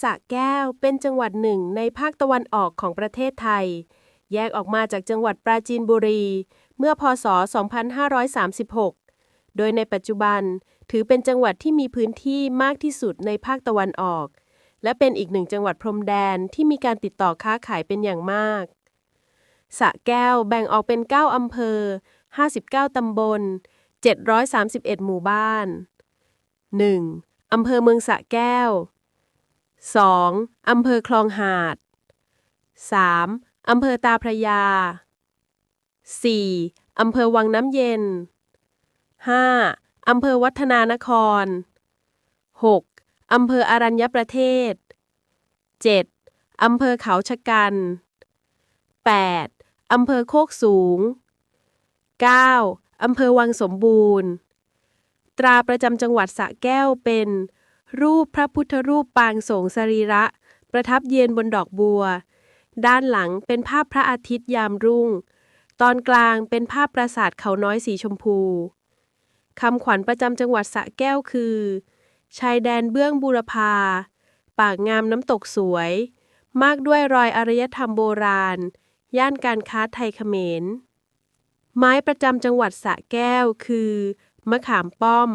สระแก้วเป็นจังหวัดหนึ่งในภาคตะวันออกของประเทศไทย แยกออกมาจากจังหวัดปราจีนบุรี เมื่อพศ 2536 โดยในปัจจุบันถือเป็นจังหวัดที่มีพื้นที่มากที่สุดในภาคตะวันออก และเป็นอีกหนึ่งจังหวัดพรมแดนที่มีการติดต่อค้าขายเป็นอย่างมากสระแก้วแบ่งออกเป็น 9 อำเภอ 59 ตำบล 731 หมู่บ้าน 1. อำเภอเมืองสระแก้ว 2. อำเภอคลองหาด 3. อำเภอตาพระยา 4. อำเภอวังน้ำเย็น 5. อำเภอวัฒนานคร 6. อำเภออารัญญประเทศ 7. อำเภอเขาชะกัน 8. อำเภอโคกสูง 9. อำเภอวังสมบูรณ์ ตราประจำจังหวัดสระแก้วเป็น รูปพระพุทธรูปปางสงสรีระ ประทับเยือนบนดอกบัว ด้านหลังเป็นภาพพระอาทิตย์ยามรุ่ง ตอนกลางเป็นภาพปราสาทเขาน้อยสีชมพูคำขวัญประจำจังหวัดสะแก้วคือ ชายแดนเบื้องบูรพา ปากงามน้ำตกสวย มากด้วยรอยอารยธรรมโบราณ ย่านการค้าไทยเขมร ไม้ประจำจังหวัดสะแก้วคือ มะขามป้อม